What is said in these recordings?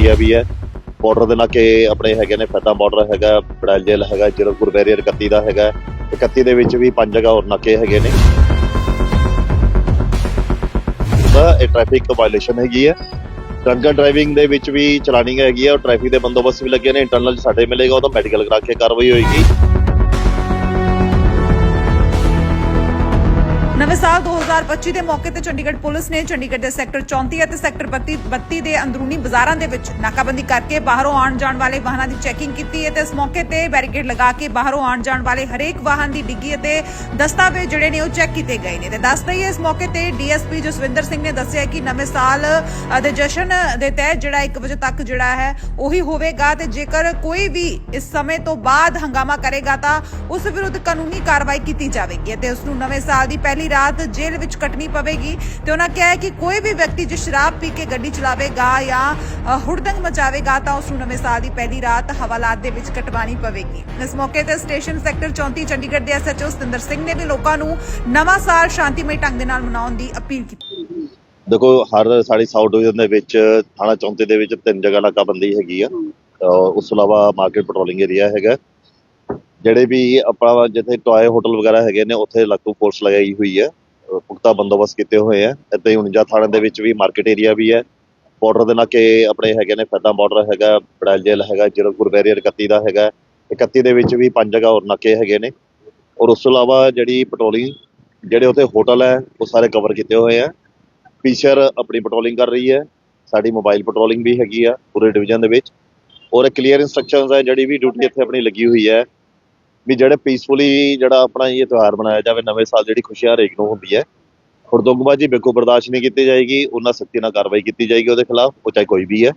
Area ਵੀ ਹੈ। Border ਦੇ ਨਾਕੇ ਆਪਣੇ ਹੈਗੇ ਨੇ ਫੈਦਾ ਬਾਰਡਰ ਹੈਗਾ, ਬੜੈਲ ਜੇਲ ਹੈਗਾ ਜਿਰਕਪੁਰ ਬੈਰੀਅਰ 31 ਦਾ ਹੈਗਾ। 31 ਦੇ ਵਿੱਚ ਵੀ ਪੰਜ ਜਗ੍ਹਾ ਹੋਰ ਨਾਕੇ ਹੈਗੇ ਨੇ। ਤਾਂ ਇਹ ਟ੍ਰੈਫਿਕ ਵਾਇਲੇਸ਼ਨ ਹੈਗੀ ਹੈ। ਡਰੰਕਨ ਡਰਾਈਵਿੰਗ ਦੇ ਵਿੱਚ ਵੀ ਚਲਾਨੀ ਹੈਗੀ ਹੈ। ਔਰ ਟ੍ਰੈਫਿਕ ਦੇ ਬੰਦੋਬਸਤ ਵੀ ਲੱਗੇ ਨੇ। ਇੰਟਰਨਲ ਸਾਡੇ ਮਿਲੇਗਾ, ਉਹ ਤਾਂ ਮੈਡੀਕਲ ਕਰਾ ਕੇ ਕਾਰਵਾਈ ਹੋਏਗੀ। ਨਵੇਂ ਸਾਲ 2025 ਦੇ ਮੌਕੇ ਤੇ ਚੰਡੀਗੜ੍ਹ ਪੁਲਿਸ ਨੇ ਚੰਡੀਗੜ੍ਹ ਦੇ ਸੈਕਟਰ 34 ਅਤੇ ਸੈਕਟਰ 32 32 ਦੇ ਅੰਦਰੂਨੀ ਬਾਜ਼ਾਰਾਂ ਦੇ ਵਿੱਚ ਨਾਕਾਬੰਦੀ ਕਰਕੇ ਬਾਹਰੋਂ ਆਉਣ ਜਾਣ ਵਾਲੇ ਵਾਹਨਾਂ ਦੀ ਚੈਕਿੰਗ ਕੀਤੀ ਹੈ ਤੇ ਇਸ ਮੌਕੇ ਤੇ ਬੈਰੀਕੇਡ ਲਗਾ ਕੇ ਬਾਹਰੋਂ ਆਉਣ ਜਾਣ ਵਾਲੇ ਹਰੇਕ ਵਾਹਨ ਦੀ ਡਿੱਗੀ ਅਤੇ ਦਸਤਾਵੇਜ਼ ਜਿਹੜੇ ਨੇ ਉਹ ਚੈੱਕ ਕੀਤੇ ਗਏ ਨੇ। ਤੇ ਦੱਸ ਦਈਏ ਇਸ ਮੌਕੇ ਤੇ ਡੀਐਸਪੀ ਜਸਵਿੰਦਰ ਸਿੰਘ ਨੇ ਦੱਸਿਆ ਕਿ ਨਵੇਂ ਸਾਲ ਦੇ ਜਸ਼ਨ ਦੇ ਤਹਿਤ ਜਿਹੜਾ 1 ਵਜੇ ਤੱਕ ਜਿਹੜਾ ਹੈ ਉਹੀ ਹੋਵੇਗਾ ਤੇ ਜੇਕਰ ਕੋਈ ਵੀ ਇਸ ਸਮੇਂ ਤੋਂ ਬਾਅਦ ਹੰਗਾਮਾ ਕਰੇਗਾ ਤਾਂ ਉਸ ਵਿਰੁੱਧ ਕਾਨੂੰਨੀ ਕਾਰਵਾਈ ਕੀਤੀ ਜਾਵੇਗੀ ਅਤੇ ਉਸ ਨੂੰ ਨਵੇਂ ਸਾਲ ਦੀ ਪਹਿਲੀ ਰਾਤ ਜੇਲ੍ਹ ਵਿੱਚ ਕੱਟਣੀ ਪਵੇਗੀ ਤੇ ਉਹਨਾਂ ਕਿਹਾ ਕਿ ਕੋਈ ਵੀ ਵਿਅਕਤੀ ਜੇ ਸ਼ਰਾਬ ਪੀ ਕੇ ਗੱਡੀ ਚਲਾਵੇਗਾ ਜਾਂ ਹੁੜਦੰਗ ਮਚਾਵੇਗਾ ਤਾਂ ਉਸ ਨੂੰ ਨਵੇਂ ਸਾਲ ਦੀ ਪਹਿਲੀ ਰਾਤ ਹਵਾਲਾਤ ਦੇ ਵਿੱਚ ਕਟਵਾਣੀ ਪਵੇਗੀ। ਇਸ ਮੌਕੇ ਤੇ ਸਟੇਸ਼ਨ ਸੈਕਟਰ 34 ਚੰਡੀਗੜ੍ਹ ਦੇ ਐਸਐਚਓ ਸਤਿੰਦਰ ਸਿੰਘ ਨੇ ਵੀ ਲੋਕਾਂ ਨੂੰ ਨਵਾਂ ਸਾਲ ਸ਼ਾਂਤੀਮਈ ਢੰਗ ਦੇ ਨਾਲ ਮਨਾਉਣ ਦੀ ਅਪੀਲ ਕੀਤੀ। ਦੇਖੋ, ਹਰ ਸਾਡੀ ਸਾਊਥ ਡਿਵੀਜ਼ਨ ਦੇ ਵਿੱਚ, ਥਾਣਾ ਚੌਂਤੀ ਦੇ ਵਿੱਚ ਤਿੰਨ ਜਗ੍ਹਾ ਨਾਕਾਬੰਦੀ ਹੈਗੀ ਆ। ਉਸ ਤੋਂ ਇਲਾਵਾ ਮਾਰਕੀਟ ਪੈਟਰੋਲਿੰਗ ਏਰੀਆ ਹੈਗਾ। ਜਿਹੜੇ ਵੀ ਆਪਣਾ ਜਿੱਥੇ ਟੋਏ ਹੋਟਲ ਵਗੈਰਾ ਹੈਗੇ ਨੇ, ਉੱਥੇ ਲਾਗੂ ਫੋਰਸ ਲਗਾਈ ਹੋਈ ਹੈ। ਪੁਖਤਾ ਬੰਦੋਬਸਤ ਕੀਤੇ ਹੋਏ ਆ ਇੱਥੇ ਹੀ 49 ਥਾਣੇ ਦੇ ਵਿੱਚ ਵੀ ਮਾਰਕੀਟ ਏਰੀਆ ਵੀ ਹੈ। ਬਾਰਡਰ ਦੇ ਨਾਕੇ ਆਪਣੇ ਹੈਗੇ ਨੇ ਫੈਦਾ ਬਾਰਡਰ ਹੈਗਾ, ਬੜੈਲ ਜੇਲ ਹੈਗਾ ਜਿਰਕਪੁਰ ਬੈਰੀਅਰ 31 ਦਾ ਹੈਗਾ। 31 ਦੇ ਵਿੱਚ ਵੀ ਪੰਜ ਜਗ੍ਹਾ ਹੋਰ ਨਾਕੇ ਹੈਗੇ ਨੇ। ਔਰ ਉਸ ਤੋਂ ਇਲਾਵਾ ਜਿਹੜੀ ਪੈਟਰੋਲਿੰਗ ਜਿਹੜੇ ਉੱਥੇ ਹੋਟਲ ਹੈ, ਉਹ ਸਾਰੇ ਕਵਰ ਕੀਤੇ ਹੋਏ ਆ ਪੀਸ਼ਰ ਆਪਣੀ ਪੈਟਰੋਲਿੰਗ ਕਰ ਰਹੀ ਹੈ। ਸਾਡੀ ਮੋਬਾਈਲ ਪੈਟਰੋਲਿੰਗ ਵੀ ਹੈਗੀ ਆ ਪੂਰੇ ਡਿਵੀਜ਼ਨ ਦੇ ਵਿੱਚ। ਔਰ ਕਲੀਅਰ ਇਨਸਟਰਕਸ਼ਨਸ ਹੈ, ਜਿਹੜੀ ਵੀ ਡਿਊਟੀ ਇੱਥੇ ਆਪਣੀ ਲੱਗੀ ਹੋਈ ਹੈ। ਵੀ ਜਿਹੜੇ ਪੀਸਫੁਲੀ ਜਿਹੜਾ ਆਪਣਾ ਇਹ ਤਿਉਹਾਰ ਮਨਾਇਆ ਜਾਵੇ, ਨਵੇਂ ਸਾਲ ਜਿਹੜੀ ਖੁਸ਼ੀ ਹਰੇਕ ਨੂੰ ਹੁੰਦੀ ਹੈ, ਖੁਰਦੁੰਗਬਾਜੀ ਬਿਲਕੁਲ ਬਰਦਾਸ਼ਤ ਨਹੀਂ ਕੀਤੀ ਜਾਏਗੀ, ਉਹਨਾਂ ਸਖਤੀ ਨਾਲ ਕਾਰਵਾਈ ਕੀਤੀ ਜਾਏਗੀ ਉਹਦੇ ਖਿਲਾਫ, ਉਹ ਚਾਹੇ ਕੋਈ ਵੀ ਹੈ।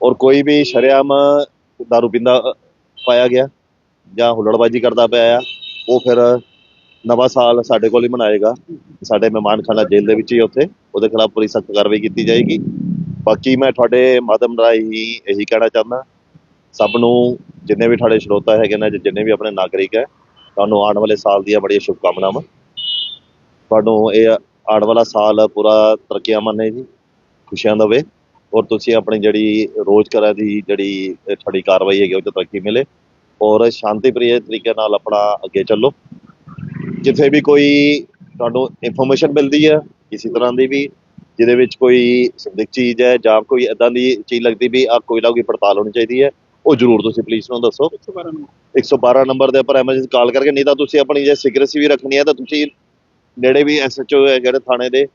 ਔਰ ਕੋਈ ਵੀ ਸ਼ਰੇਆਮ ਦਾਰੂ ਪੀਂਦਾ ਪਾਇਆ ਗਿਆ, ਜਾਂ ਹੁੱਲੜਬਾਜੀ ਕਰਦਾ ਪਿਆ ਆ, ਉਹ ਫਿਰ ਨਵਾਂ ਸਾਲ ਸਾਡੇ ਕੋਲ ਹੀ ਮਨਾਏਗਾ। ਸਾਡੇ ਮਹਿਮਾਨ ਖਾਨਾ ਜੇਲ੍ਹ ਦੇ ਵਿੱਚ ਹੀ ਉੱਥੇ, ਉਹਦੇ ਖਿਲਾਫ ਪੂਰੀ ਸਖਤ ਕਾਰਵਾਈ ਕੀਤੀ ਜਾਏਗੀ। ਬਾਕੀ ਮੈਂ ਤੁਹਾਡੇ ਮਾਧਿਅਮ ਰਾਹੀਂ ਇਹੀ ਕਹਿਣਾ ਚਾਹੁੰਦਾ, ਸਭ ਨੂੰ ਜਿੰਨੇ ਵੀ ਤੁਹਾਡੇ ਸਰੋਤਾ ਹੈਗੇ ਨੇ, ਜਿੰਨੇ ਵੀ ਆਪਣੇ ਨਾਗਰਿਕ ਹੈ, ਤੁਹਾਨੂੰ ਆਉਣ ਵਾਲੇ ਸਾਲ ਦੀਆਂ ਬੜੀਆਂ ਸ਼ੁਭਕਾਮਨਾਵਾਂ। ਤੁਹਾਨੂੰ ਇਹ ਆਉਣ ਵਾਲਾ ਸਾਲ ਪੂਰਾ ਤਰੱਕੀਆਂ ਮੰਨੇ ਜੀ, ਖੁਸ਼ੀਆਂ ਦਵੇ। ਔਰ ਤੁਸੀਂ ਆਪਣੀ ਜਿਹੜੀ ਰੋਜ਼ਕਰਾ ਦੀ ਜਿਹੜੀ ਤੁਹਾਡੀ ਕਾਰਵਾਈ ਹੈਗੀ, ਉਹ 'ਚ ਤਰੱਕੀ ਮਿਲੇ। ਔਰ ਸ਼ਾਂਤੀਪ੍ਰਿय ਤਰੀਕੇ ਨਾਲ ਆਪਣਾ ਅੱਗੇ ਚੱਲੋ। ਜਿੱਥੇ ਵੀ ਕੋਈ ਤੁਹਾਨੂੰ ਇਨਫੋਰਮੇਸ਼ਨ ਮਿਲਦੀ ਹੈ, ਕਿਸੇ ਤਰ੍ਹਾਂ ਦੀ ਵੀ, ਜਿਹਦੇ ਵਿੱਚ ਕੋਈ ਸੰਦਿਗਧ ਚੀਜ਼ ਹੈ ਜਾਂ ਕੋਈ ਇਦਾਂ ਦੀ ਚੀਜ਼ ਲੱਗਦੀ ਵੀ ਆ ਕੋਈ ਨਾ ਕੋਈ ਪੜਤਾਲ ਹੋਣੀ ਚਾਹੀਦੀ ਹੈ। ਉਹ ਜ਼ਰੂਰ ਤੁਸੀਂ ਪੁਲਿਸ ਨੂੰ ਦੱਸੋ। 112 ਨੰਬਰ ਦੇ ਉੱਪਰ ਐਮਰਜੈਂਸੀ ਕਾਲ ਕਰਕੇ ਨਹੀਂ ਤਾਂ ਤੁਸੀਂ ਆਪਣੀ ਜੇ ਸਿਕਰੇਸੀ ਵੀ ਰੱਖਣੀ ਹੈ ਤਾਂ ਤੁਸੀਂ ਨੇੜੇ ਵੀ ਐਸਐਚਓ ਹੈ ਜਿਹੜੇ ਥਾਣੇ ਦੇ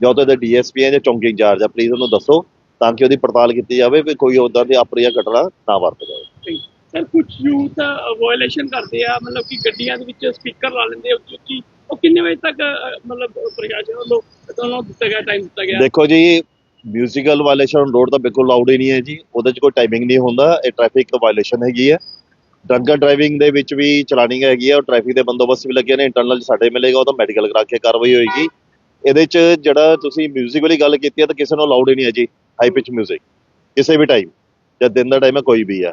ਜਾਂ ਉਹਦੇ ਦੇ ਡੀਐਸਪੀ ਹੈ ਜਾਂ ਚੌਂਕੀ ਇੰਚਾਰਜ ਹੈ ਪਲੀਜ਼ ਉਹਨੂੰ ਦੱਸੋ ਤਾਂ ਕਿ ਉਹਦੀ ਪੜਤਾਲ ਕੀਤੀ ਜਾਵੇ ਵੀ ਕੋਈ ਉਦਾਂ ਦੀ ਅਪਰਿਆ ਘਟਨਾ ਨਾ ਵਾਪਰ ਜਾਵੇ। ਸਰ ਕੁਝ ਯੂਥ ਵਾਇਓਲੇਸ਼ਨ ਕਰਦੇ ਆ ਮਤਲਬ ਕਿ ਗੱਡੀਆਂ ਦੇ ਵਿੱਚ ਸਪੀਕਰ ਲਾ ਲੈਂਦੇ ਉੱਚੀ ਉੱਚੀ ਉਹ ਕਿੰਨੇ ਵਜੇ ਤੱਕ ਮਤਲਬ ਪ੍ਰਸ਼ਾਸਨ ਵੱਲੋਂ ਤੁਹਾਨੂੰ ਦਿੱਤਾ ਗਿਆ ਟਾਈਮ ਦਿੱਤਾ ਗਿਆ? ਦੇਖੋ ਜੀ ਮਿਊਜ਼ੀਕਲ ਵਾਇਲੇਸ਼ਨ ਰੋਡ ਤਾਂ ਬਿਲਕੁਲ ਲਾਊਡ ਹੀ ਨਹੀਂ ਹੈ ਜੀ। ਉਹਦੇ 'ਚ ਕੋਈ ਟਾਈਮਿੰਗ ਨਹੀਂ ਹੁੰਦਾ। ਇਹ ਟ੍ਰੈਫਿਕ ਵਾਇਲੇਸ਼ਨ ਹੈਗੀ ਹੈ। ਡਰੰਕਨ ਡਰਾਈਵਿੰਗ ਦੇ ਵਿੱਚ ਵੀ ਚਲਾਨਿੰਗ ਹੈਗੀ ਹੈ। ਔਰ ਟ੍ਰੈਫਿਕ ਦੇ ਬੰਦੋਬਸਤ ਵੀ ਲੱਗੇ ਨੇ। ਇੰਟਰਨਲ ਸਾਡੇ ਮਿਲੇਗਾ, ਉਹ ਤਾਂ ਮੈਡੀਕਲ ਕਰਾ ਕੇ ਕਾਰਵਾਈ ਹੋਏਗੀ। ਇਹਦੇ 'ਚ ਜਿਹੜਾ ਤੁਸੀਂ ਮਿਊਜ਼ਿਕ ਵਾਲੀ ਗੱਲ ਕੀਤੀ ਹੈ, ਤਾਂ ਕਿਸੇ ਨੂੰ ਲਾਊਡ ਹੀ ਨਹੀਂ ਹੈ ਜੀ। ਹਾਈ ਪਿਚ ਮਿਊਜ਼ਿਕ ਕਿਸੇ ਵੀ ਟਾਈਮ ਜਾਂ ਦਿਨ ਦਾ ਟਾਈਮ ਹੈ, ਕੋਈ ਵੀ ਹੈ।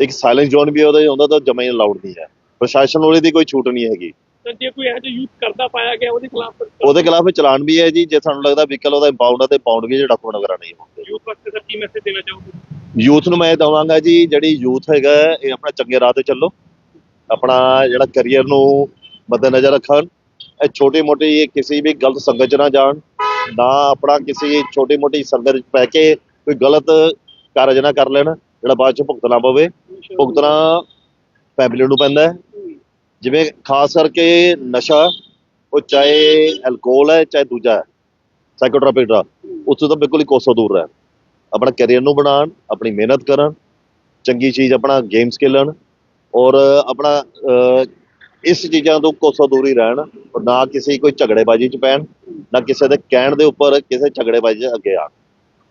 ਇੱਕ ਸਾਇਲੈਂਸ ਜ਼ੋਨ ਵੀ ਉਹਦੇ ਹੁੰਦਾ ਤਾਂ ਜਮਾ ਹੀ ਲਾਊਡ ਨਹੀਂ ਹੈ। ਪ੍ਰਸ਼ਾਸਨ ਵਾਲੇ ਦੀ ਕੋਈ ਛੂਟ ਨਹੀਂ ਹੈਗੀ। ਤਾਂ ਜੇ ਕੋਈ ਇਹੋ ਜਿਹਾ ਯੂਥ ਕਰਦਾ ਪਾਇਆ ਗਿਆ ਉਹਦੇ ਖਿਲਾਫ ਉਹਦੇ ਖਿਲਾਫ ਚਲਾਨ ਵੀ ਹੈ ਜੀ ਜੇ ਸਾਨੂੰ ਲੱਗਦਾ ਵਹੀਕਲ ਉਹਦਾ ਇੰਪਾਊਂਡ ਹੈ ਤੇ ਪਾਊਂਡ ਵੀ ਜੇ ਡਾਕੂਮੈਂਟ ਵਗੈਰਾ ਨਹੀਂ ਹੁੰਦੇ ਯੂਥ ਵਾਸਤੇ ਸਰ ਕੀ ਮੈਸੇਜ ਦੇਣਾ ਚਾਹੋਗੇ? ਯੂਥ ਨੂੰ ਮੈਂ ਇਹ ਦਵਾਂਗਾ ਜੀ ਜਿਹੜੀ ਯੂਥ ਹੈਗਾ ਇਹ ਆਪਣਾ ਚੰਗੇ ਰਾਹ ਤੇ ਚੱਲੋ। ਆਪਣਾ ਜਿਹੜਾ ਕੈਰੀਅਰ ਨੂੰ ਮੱਦੇਨਜ਼ਰ ਰੱਖਣ। ਇਹ ਛੋਟੀ ਮੋਟੀ ਕਿਸੇ ਵੀ ਗਲਤ ਸੰਗਤ 'ਚ ਨਾ ਜਾਣ। ਨਾ ਆਪਣਾ ਕਿਸੇ ਛੋਟੀ ਮੋਟੀ ਸੰਗਤ 'ਚ ਪੈ ਕੇ ਕੋਈ ਗਲਤ ਕਾਰਜ ਨਾ ਕਰ ਲੈਣ ਜਿਹੜਾ ਬਾਅਦ 'ਚ ਭੁਗਤਣਾ ਪਵੇ। ਭੁਗਤਣਾ ਫੈਮਿਲੀ ਨੂੰ ਪੈਂਦਾ ਹੈ। ਜਿਵੇਂ ਖਾਸ ਕਰਕੇ ਨਸ਼ਾ, ਉਹ ਚਾਹੇ ਐਲਕੋਹਲ ਹੈ, ਚਾਹੇ ਦੂਜਾ ਹੈ ਸਾਈਕੋਟ੍ਰੋਪਿਕ ਡਰਗ ਉਸ ਤੋਂ ਤਾਂ ਬਿਲਕੁਲ ਹੀ ਕੋਸੋਂ ਦੂਰ ਰਹਿਣ। ਆਪਣਾ ਕੈਰੀਅਰ ਨੂੰ ਬਣਾਉਣ, ਆਪਣੀ ਮਿਹਨਤ ਕਰਨ, ਚੰਗੀ ਚੀਜ਼ ਆਪਣਾ ਗੇਮਸ ਖੇਲਣ ਔਰ ਆਪਣਾ ਇਸ ਚੀਜ਼ਾਂ ਤੋਂ ਕੋਸੋਂ ਦੂਰ ਹੀ ਰਹਿਣ ਔਰ ਨਾ ਕਿਸੇ ਕੋਈ ਝਗੜੇਬਾਜ਼ੀ 'ਚ ਪੈਣ, ਨਾ ਕਿਸੇ ਦੇ ਕਹਿਣ ਦੇ ਉੱਪਰ ਕਿਸੇ ਝਗੜੇਬਾਜ਼ੀ 'ਚ ਅੱਗੇ ਆਣ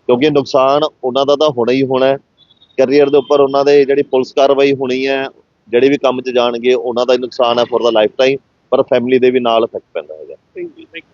ਕਿਉਂਕਿ ਨੁਕਸਾਨ ਉਹਨਾਂ ਦਾ ਤਾਂ ਹੋਣਾ ਹੀ ਹੋਣਾ ਕੈਰੀਅਰ ਦੇ ਉੱਪਰ ਉਹਨਾਂ ਦੇ ਜਿਹੜੀ ਪੁਲਿਸ ਕਾਰਵਾਈ ਹੋਣੀ ਹੈ ਜਿਹੜੇ ਵੀ ਕੰਮ 'ਚ ਜਾਣਗੇ, ਉਹਨਾਂ ਦਾ ਹੀ ਨੁਕਸਾਨ ਹੈ ਫॉर ਦਾ ਲਾਈਫ ਟਾਈਮ ਪਰ ਫੈਮਿਲੀ ਦੇ ਵੀ ਨਾਲ ਇਫੈਕਟ ਪੈਂਦਾ ਹੈਗਾ। Thank you thank